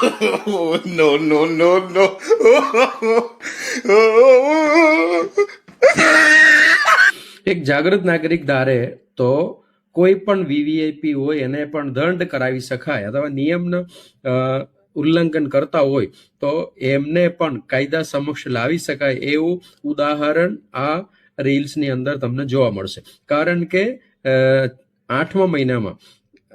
no, no, no, no. એક જાગૃત નાગરિક ધારે તો કોઈ પણ વીવીઆઈપી હોય એને પણ દંડ કરાવી શકાય અથવા નિયમનો ઉલ્લંઘન કરતા હોય તો એમને પણ કાયદા સમક્ષ લાવી શકાય એવું ઉદાહરણ આ રીલ્સની અંદર તમને જોવા મળશે કારણ કે આઠમા મહિનામાં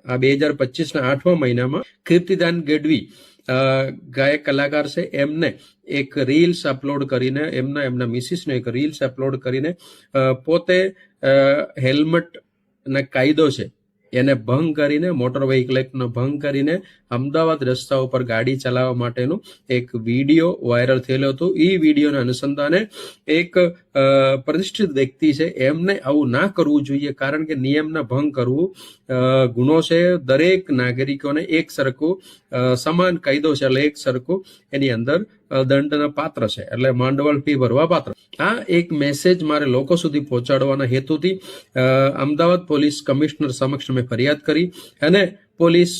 આ બે હજાર પચીસના આઠમા મહિનામાં કીર્તિદાન ગઢવી ગાયક કલાકાર છે એમને એક રીલ્સ અપલોડ કરીને, એમના એમના મિસિસને એક રીલ્સ અપલોડ કરીને પોતે હેલ્મેટ ના કાયદો છે એને ભંગ કરીને મોટર વ્હીકલ એક્ટનો ભંગ કરીને અમદાવાદ રસ્તા ઉપર ગાડી ચલાવવા માટેનું એક વીડિયો વાયરલ થયેલો હતો. એ વિડીયોના અનુસંધાને એક પ્રતિષ્ઠિત વ્યક્તિ છે. એમને આવું ના કરવું જોઈએ, કારણ કે નિયમના ભંગ કરવું ગુનો છે. દરેક નાગરિકોને એક સરખું સમાન કાયદો છે, એટલે એક સરખું એની અંદર દંડના પાત્ર છે. એટલે માંડવળ ફી ભરવા પાત્ર. આ એક મેસેજ મારે લોકો સુધી પહોંચાડવાના હેતુથી અમદાવાદ પોલીસ કમિશનર સમક્ષ મેં ફરિયાદ કરી અને પોલીસ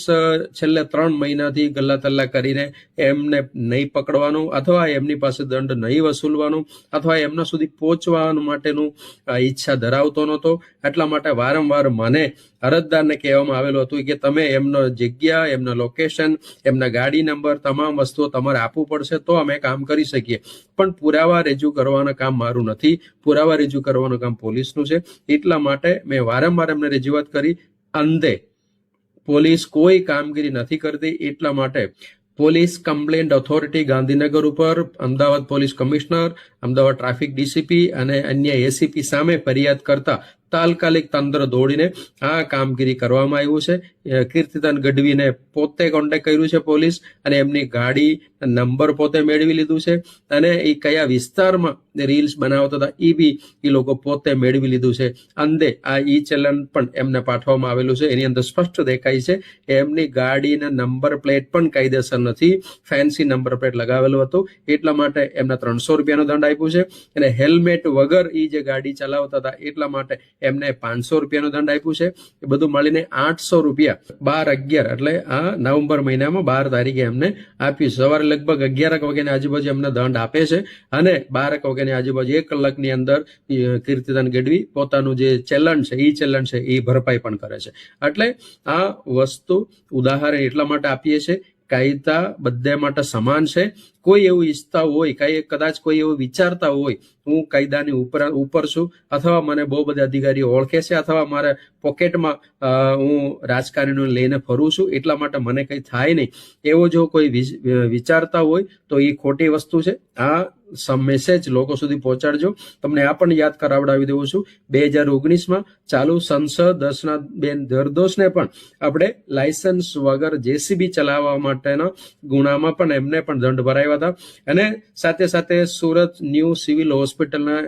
છેલ્લે ત્રણ મહિનાથી ગલ્લા તલ્લા કરીને એમને નહીં પકડવાનું અથવા એમની પાસે દંડ નહીં વસૂલવાનું અથવા એમના સુધી પહોંચવા માટેનું ઈચ્છા ધરાવતો નહોતો. એટલા માટે વારંવાર મને અરજદારને કહેવામાં આવેલું હતું કે તમે એમનો જગ્યા, એમના લોકેશન એમના ગાડી નંબર, તમામ વસ્તુઓ તમારે આપવું પડશે તો અમે કામ કરી શકીએ. પણ પુરાવા રજૂ કરવાના કામ મારું નથી. પુરાવા રજૂ કરવાનું કામ પોલીસનું છે. એટલા માટે મેં વારંવાર એમને રજૂઆત કરી. અંધે પોલીસ કોઈ કામગીરી નથી કરતી એટલા માટે પોલીસ કમ્પ્લેન્ટ ઓથોરિટી ગાંધીનગર ઉપર, Ahmedabad police commissioner, Ahmedabad traffic DCP અને અન્ય એસીપી સામે ફરિયાદ કરતા તાત્કાલિક તંત્ર દોડીને આ કામગીરી કરવામાં આવ્યું છે. અ, કીર્તિદાન ગઢવીને પોતે કોન્ટેક્ટ કર્યું છે પોલીસ અને એમની ગાડી નંબર પોતે મેળવી લીધું છે અને એ કયા વિસ્તારમાં રીલ્સ બનાવતા હતા એ બી એ લોકો પોતે મેળવી લીધું છે. અંદે આ ઈ ચલન પણ એમને પાઠવવામાં આવેલું છે. એની અંદર સ્પષ્ટ દેખાય છે એમની ગાડીના નંબર પ્લેટ પણ કાયદેસર નથી. ફેન્સી નંબર પ્લેટ લગાવેલું હતું. એટલા માટે એમને ત્રણસો રૂપિયાનો દંડ આપ્યો છે. અને હેલ્મેટ વગર એ જે ગાડી ચલાવતા હતા એટલા માટે એમને પાંચસો રૂપિયાનો દંડ આપ્યું છે. એ બધું મળીને આઠસો રૂપિયા બાર અગિયાર એટલે આ નવેમ્બર મહિનામાં બાર તારીખે એમને આપ્યું સવારે લગભગ અગિયારક વાગ્યાની આજુબાજુ એમને દંડ આપે છે અને બારક વાગ્યાની આજુબાજુ એક કલાકની અંદર કીર્તિદાન ગઢવી પોતાનું જે ચલણ છે એ ચલણ છે એ ભરપાઈ પણ કરે છે. એટલે આ વસ્તુ ઉદાહરણ એટલા માટે આપીએ છીએ કાયદા બધા માટે સમાન છે. કોઈ એવું ઈચ્છતા હોય, કાંઈ કદાચ કોઈ એવું વિચારતા હોય, હું કાયદાની ઉપર ઉપર છું, અથવા મને બહુ બધા અધિકારીઓ ઓળખે છે, અથવા મારા પોકેટમાં હું રાજકારણીઓ લઈને ફરું છું, એટલા માટે મને કંઈ થાય નહીં. એવો જો કોઈ વિચ- વિચારતા હોય, તો એ ખોટી વસ્તુ છે. આ મેસેજ લોકો સુધી પહોંચાડજો. તમને આ પણ યાદ કરાવડાવી દઉં છું. બે હજાર ઓગણીસમાં ચાલુ સંસદ દસના બેન દરદોષને પણ આપણે લાયસન્સ વગર જેસીબી ચલાવવા માટેના ગુનામાં પણ એમને પણ દંડ ભરાવ્યા હતા. અને સાથે સાથે સુરત ન્યૂ સિવિલ હોસ્પિટલના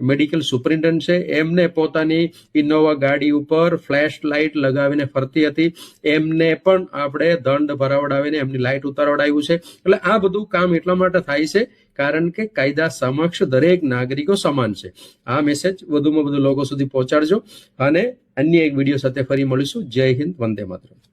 મેડિકલ સુપરિન્ટેન્ડન્ટ છે. એમને પોતાની ઇનોવા ગાડી ઉપર ફ્લેશ લાઇટ લગાવીને ફરતી હતી. એમને પણ આપણે દંડ ભરાવડાવીને એમની લાઇટ ઉતારવડાવ્યું છે. એટલે આ બધું કામ એટલા માટે થાય છે કારણ કે કાયદા સમક્ષ દરેક નાગરિકો સમાન છે. આ મેસેજ વધુમાં વધુ લોકો સુધી પહોંચાડજો. અને અન્ય એક વીડિયો સાથે ફરી મળીશું. જય હિન્દ, વંદે માતરમ.